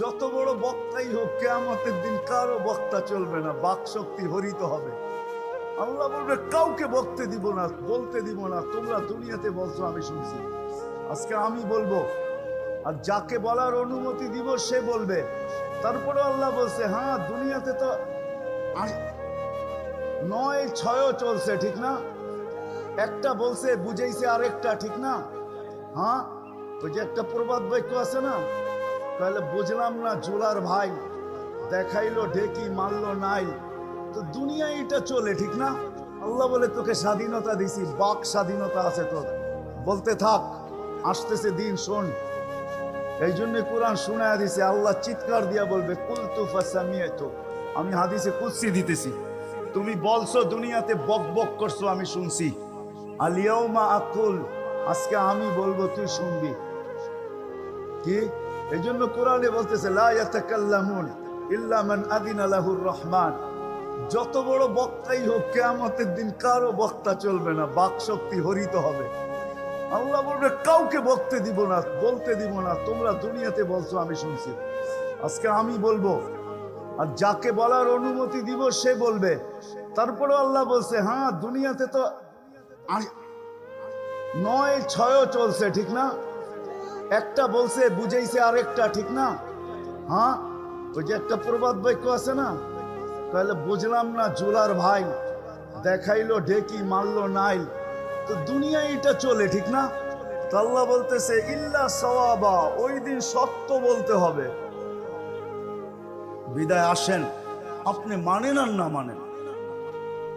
যত বড় বক্তাই হোক, কেয়ামতের দিন কারও বক্তা চলবে না বাক শক্তি হরিত হবে। আল্লাহ বলবে, কাউকে বকতে দিব না, বলতে দিব না, তোমরা দুনিয়াতে বলছো, আমি শুনছি। আজকে আমি বলব, আর যাকে বলার অনুমতি দিব, সে বলবে। তারপরে আল্লাহ বলছে হ্যাঁ দুনিয়াতে তো নয় ছয় চলছে, ঠিক না? একটা বলছে, বুঝাইছে আরেকটা, ঠিক না? হ্যাঁ? ওই যে একটা প্রবাদ বাক্য আছে না? তাহলে বুঝলাম না জোলার ভাই। দেখাইলো ঢেকি, মারলো নাই তো দুনিয়া এটা চলে, ঠিক না? আল্লাহ বলে তোকে স্বাধীনতা দিছি, বাক স্বাধীনতা আছে তোর। বলতে থাক, আসতেছে দিন, শোন। এই জন্য কোরআন শোনায় দিছে, আল্লাহ চিৎকার দিয়া বলবে কুল তো আমি হাদিসে কুৎসি দিতেছি। তুমি বলছো, দুনিয়াতে বক বক করছ, আমি শুনছি। আলিয়াউমা আকুল? আজকে আমি বলব, তুই শুনবি। কি? এই জন্য কোরআনে বলতেছে আদিনা লাহুর রহমান। যত বড় বক্তাই হোক, কেয়ামতের দিন কারও বক্তা চলবে না বাক শক্তি হরিত হবে। আল্লাহ বলবে, কাউকে বকতে দিব না, বলতে দিব না, তোমরা দুনিয়াতে বলছো, আমি শুনছি। আজকে আমি বলব, আর যাকে বলার অনুমতি দিব, সে বলবে। তারপরে আল্লাহ বলছে হ্যাঁ দুনিয়াতে তো নয় ছয় চলছে, ঠিক না? একটা বলছে, বুঝাইছে আরেকটা, ঠিক না? হ্যাঁ? ওই যে একটা প্রবাদ বাক্য আছে না? তাহলে বুঝলাম না জোলার ভাই। দেখাইলো ঢেকি, মারলো নাই তো দুনিয়া এটা চলে, ঠিক না? আল্লাহ বলতেছে, ইল্লা সওয়াবা, ওই দিন সত্য বলতে হবে। বিদায়, আসেন। আপনি মানেন আর না মানেন?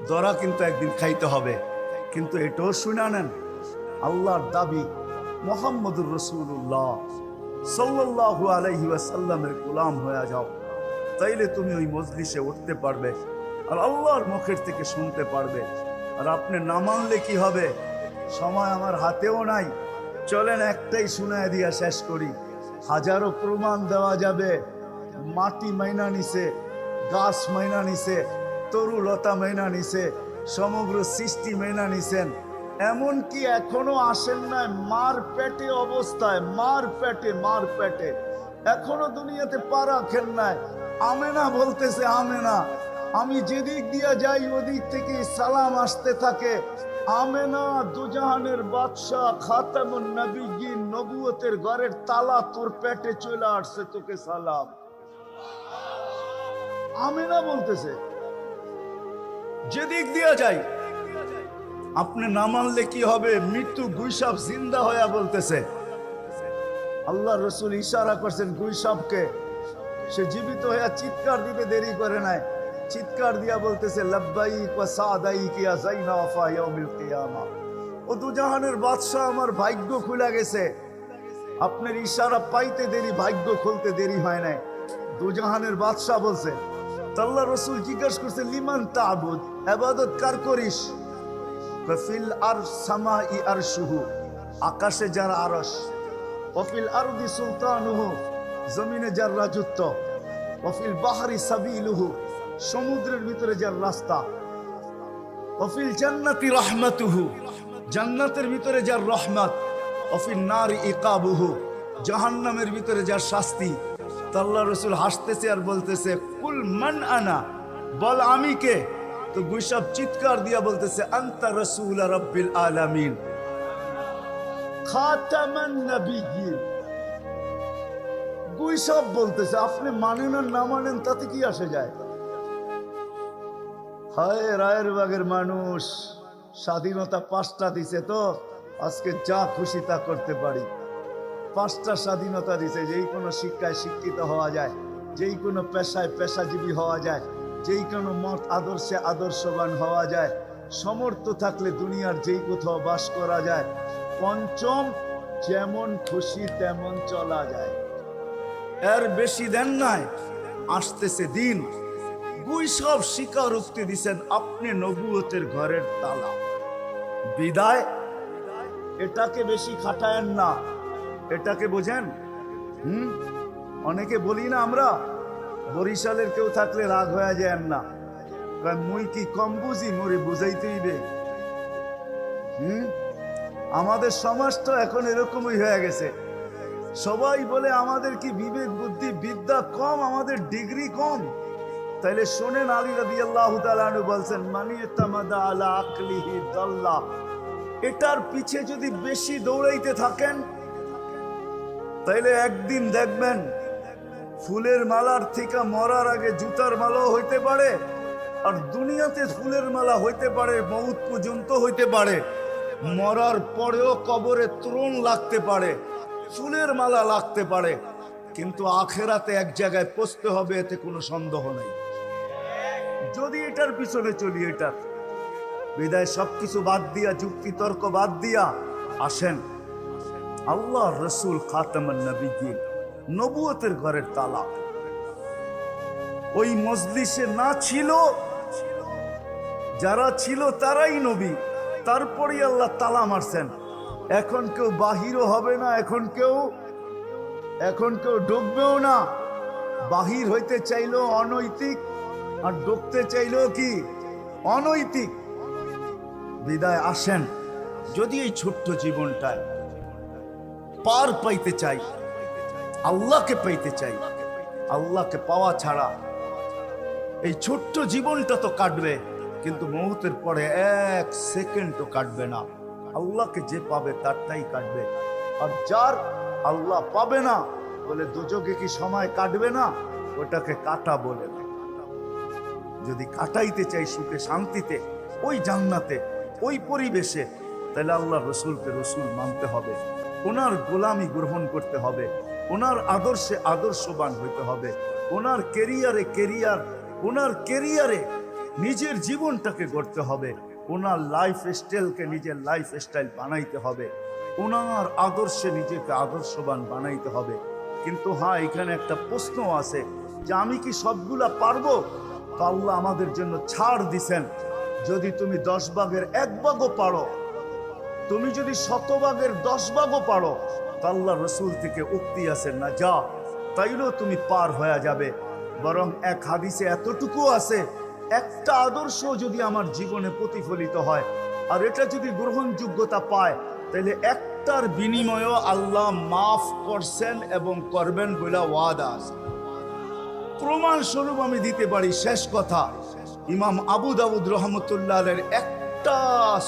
দরা কিন্তু একদিন খাইতে হবে, কিন্তু এটাও শুনে নেন আল্লাহর দাবি মোহাম্মদুর রসুল্লাহ সাল্লাল্লাহু আলাইহি ওয়াসাল্লামের গোলাম হয়ে যাও। তাইলে তুমি ওই মজলিসে উঠতে পারবে আর আল্লাহর মুখের থেকে শুনতে পারবে। আর আপনি না মানলে কি হবে? সময় আমার হাতেও নাই। চলেন একটাই শুনায় দিয়া শেষ করি। হাজারো প্রমাণ দেওয়া যাবে। মাটি মাইনা নিছে, গাছ মাইনা নিছে, তরু লতা মাইনা নিছে, সমগ্র সৃষ্টি মাইনা নিছেন। এমনকি এখনও আসেন নাই, মার পেটে অবস্থায়, মার পেটে মার পেটে। এখনও দুনিয়াতে পা রাখেন নাই। আমেনা বলতেছে, আমেনা, আমি যেদিক দিয়া যাই, ওদিক থেকে সালাম আসতে থাকে। আমেনা দুজাহানের বাদশাহ খাতামুন নবীগিন নবুয়তের ঘরের তালা তোর পেটে চলে আসছে, তোকে সালাম। আমেনা বলতেছে, যেদিক দিয়া যাই আপনি না মানলে কি হবে? মৃত্যু গুইসাপ জিন্দা হইয়া বলতেছে। আল্লাহ রসুল ইশারা করছেন গুইসাপকে। সে জীবিত হইয়া চিৎকার দিতে দেরি করে নাই। চিৎকার দিয়া বলতেছে, লব্বাইক ওয়া সাদাইক ইয়া যাইনা ওয়াফা ইয়াউমিল ও দুজাহানের বাদশাহ আমার ভাগ্য খুলে গেছে। আপনার ইশারা পাইতে দেরি, ভাগ্য খুলতে দেরি হয় নাই। দুজাহানের বাদশাহ বলছে তো আল্লাহ রসুল জিজ্ঞাসা করছে, লিমান তাবুদ? আবাদত কার করিস? ফিল আর সামা ই আর শুহু, আকাশে যার আরস অফিল আরদি সুলতানুহু, জমিনে যার রাজত্ব, অফিল বাহারি সাবিলুহু, সমুদ্রের ভিতরে যার রাস্তা, অফিল জান্নাতি রহমাতুহু, জান্নাতের ভিতরে যার রহমত, অফিল নার ইকাবুহু, জাহান্নামের ভিতরে যার শাস্তি। তাল্লা রসুল হাসতেছে আর বলতেছে, কুল মান আনা, বল আমি কে? তো গুইসব চিৎকার দিয়া বলতেছে, আন্তা রসুল রব্বিল আলামিন। খাতামান গুইসব বলতেছে, আপনি মানেন আর না মানেন, তাতে কি আসে যায়? হায়, রায়ের বাগের মানুষ, স্বাধীনতা পাঁচটা দিছে তো, আজকে যা খুশি তা করতে পারি। পাঁচটা স্বাধীনতা দিছে, যেই কোনো শিক্ষায় শিক্ষিত হওয়া যায়, যেই কোনো পেশায় পেশাজীবী হওয়া যায়। যেই কোনো মত আদর্শে আদর্শবান হওয়া যায়, সমর্থ থাকলে দুনিয়ার যেই কোথাও বাস করা যায়, পঞ্চম যেমন খুশি তেমন চলা যায়। এর বেশি দেন নাই, আসতেছে দিন। গুই সব স্বীকারোক্তি দিছেন, আপনি নবুয়তের ঘরের তালা। বিদায়? এটাকে বেশি খাটায়েন না। এটাকে বোঝেন? হুম? অনেকে বলি না আমরা বরিশালের কেউ থাকলে রাগ হয়ে যায় না। মুই কি কম বুঝি? মরে বুঝাইতেই রে হুম? আমাদের সমাজ তো এখন এরকমই হয়ে গেছে। সবাই বলে আমাদের কি বিবেক, বুদ্ধি, বিদ্যা কম, আমাদের ডিগ্রি কম? তাইলে শোনেন আলী রাদি আল্লাহ বলছেন, মানি তামাদা আলা আকলিহি দল্লা। এটার পিছে যদি বেশি দৌড়াইতে থাকেন, তাইলে একদিন দেখবেন ফুলের মালার থেকে মরার আগে জুতার মালাও হইতে পারে, আর দুনিয়াতে ফুলের মালা হইতে পারে, মৌত পর্যন্ত হইতে পারে। মরার পরেও কবরে ত্রণ লাগতে পারে, ফুলের মালা লাগতে পারে, কিন্তু আখেরাতে এক জায়গায় পৌঁছতে হবে, এতে কোনো সন্দেহ নেই। যদি এটার পিছনে চলি এটার বিদায় সবকিছু বাদ দিয়া, যুক্তি, তর্ক বাদ দিয়া, আসেন। আল্লাহ রসুল খাতামান নবীজির নবুয়তের ঘরের তালা। ওই মজলিসে না ছিল, যারা ছিল তারাই নবী। তারপরেই আল্লাহ তালা মারছেন। এখন কেউ বাহিরও হবে না, এখন কেউ এখন কেউ ঢুকবেও না। বাহির হইতে চাইলো অনৈতিক, আর ঢুকতে চাইলো কি? অনৈতিক। বিদায়, আসেন। যদি এই ছোট্ট জীবনটায় পার পাইতে চাই আল্লাহকে পাইতে চাই। আল্লাহকে পাওয়া ছাড়া এই ছোট্ট জীবনটা তো কাটবে, কিন্তু মুহূর্তের পরে এক সেকেন্ডও কাটবে না। আল্লাহকে যে পাবে তারটাই কাটবে। আর যার আল্লাহ পাবে না, বলে দুযোগে কি সময় কাটবে না, ওটাকে কাটা বলে যদি কাটাইতে চাই সুখে, শান্তিতে, ওই জান্নাতে, ওই পরিবেশে, তাহলে আল্লাহ রসুলকে রসুল মানতে হবে। ওনার গোলামি গ্রহণ করতে হবে। ওনার আদর্শে আদর্শবান হইতে হবে। ওনার কেরিয়ারে কেরিয়ার, ওনার কেরিয়ারে নিজের জীবনটাকে গড়তে হবে। ওনার লাইফ স্টাইলকে নিজের লাইফ স্টাইল বানাইতে হবে। ওনার আদর্শে নিজেকে আদর্শবান বানাইতে হবে। কিন্তু হ্যাঁ এখানে একটা প্রশ্ন আছে যে আমি কি সবগুলা পারব? তো আল্লাহ আমাদের জন্য ছাড় দিছেন। যদি তুমি দশ ভাগের এক ভাগও পারো, তুমি যদি শতভাগের দশ ভাগও পারো আল্লাহ রসুল থেকে উক্তি আছে না যা তাইলেও তুমি পার হয়ে যাবে। বরং এক হাদিসে এতটুকু আছে, একটা আদর্শ যদি আমার জীবনে প্রতিফলিত হয়, আর এটা যদি গ্রহণযোগ্যতা পায় তাহলে একটার বিনিময়েও আল্লাহ মাফ করছেন এবং করবেন বলে ওয়াদা আছে। প্রমাণ স্বরূপ আমি দিতে পারি শেষ কথা, ইমাম আবু দাউদ রহমতুল্লাহের একটা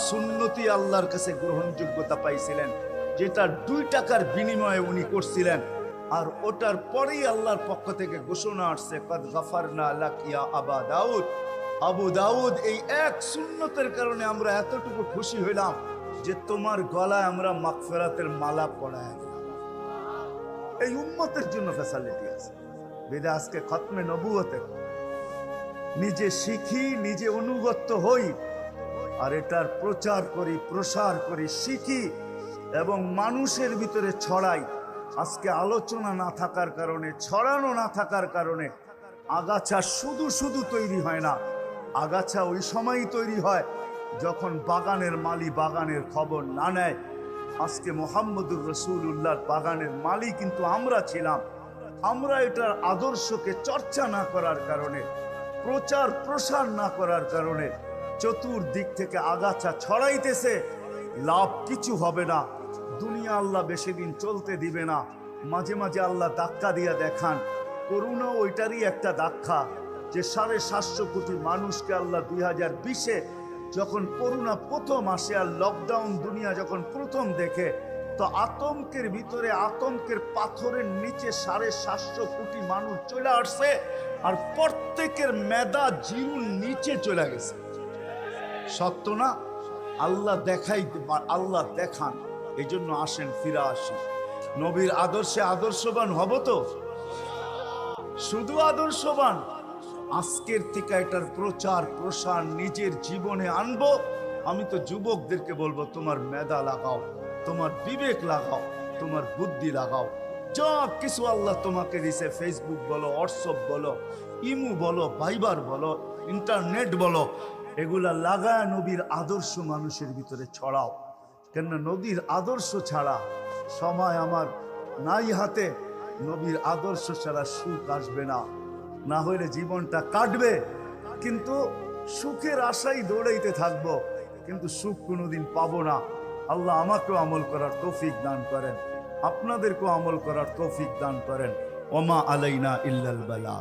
সুন্নতি আল্লাহর কাছে গ্রহণযোগ্যতা পাইছিলেন। যেটা দুই টাকার বিনিময়ে উনি করছিলেন। আর ওটার পরেই আল্লাহর পক্ষ থেকে ঘোষণা আসছে, কদ গাফারনা লাক ইয়া আবা দাউদ। আবু দাউদ এই এক সুন্নতের কারণে আমরা এতটুকু খুশি হইলাম যে তোমার গলায় আমরা মাগফিরাতের মালা পড়ায় এই উম্মতের জন্য ফ্যাসিলিটি আছে। বেদা আজকে খতমে নবুয়তে নিজে শিখি, নিজে অনুগত্য হই, আর এটার প্রচার করি, প্রসার করি, শিখি এবং মানুষের ভিতরে ছড়াই। আজকে আলোচনা না থাকার কারণে, ছড়ানো না থাকার কারণে আগাছা শুধু শুধু তৈরি হয় না, আগাছা ওই সময়ই তৈরি হয় যখন বাগানের মালি বাগানের খবর না নেয়। আজকে মোহাম্মদুর রসুল রসুল্লাহর বাগানের মালি কিন্তু আমরা ছিলাম। আমরা এটার আদর্শকে চর্চা না করার কারণে, প্রচার প্রসার না করার কারণে চতুর্দিক থেকে আগাছা ছড়াইতেছে, লাভ কিছু হবে না। দুনিয়া আল্লাহ বেশি দিন চলতে দিবে না। মাঝে মাঝে আল্লাহ ধাক্কা দিয়া দেখান। করুণা ওইটারই একটা ধাক্কা যে সাড়ে সাতশো কোটি মানুষকে আল্লাহ দুই হাজার বিশে যখন করোনা প্রথম আসে আর লকডাউন দুনিয়া যখন প্রথম দেখে, তো আতঙ্কের ভিতরে, আতঙ্কের পাথরের নিচে সাড়ে সাতশো কোটি মানুষ চলে আসছে আর প্রত্যেকের মেধা জীবন নিচে চলে গেছে। সত্য না? আল্লাহ দেখাই, আল্লাহ দেখান। এই জন্য আসেন, ফিরে আসি। নবীর আদর্শে আদর্শবান হব তো? শুধু আদর্শবান? আজকের থেকে এটার প্রচার, প্রসার নিজের জীবনে আনব। আমি তো যুবকদেরকে বলব, তোমার মেধা লাগাও, তোমার বিবেক লাগাও, তোমার বুদ্ধি লাগাও। যা কিছু আল্লাহ তোমাকে দিছে ফেসবুক বলো হোয়াটসঅ্যাপ বলো, ইমু বলো ভাইবার বলো, ইন্টারনেট বলো, এগুলা লাগায় নবীর আদর্শ মানুষের ভিতরে ছড়াও। কেন নবীর আদর্শ ছাড়া সময় আমার নাই হাতে, নবীর আদর্শ ছাড়া সুখ আসবে না। না হলে জীবনটা কাটবে, কিন্তু সুখের আশাই দৌড়াইতে থাকব, কিন্তু সুখ কোনোদিন পাবো না। আল্লাহ আমাকেও আমল করার তৌফিক দান করেন, আপনাদেরকেও আমল করার তৌফিক দান করেন। ওমা আলাইনা ইল্লাল বালা।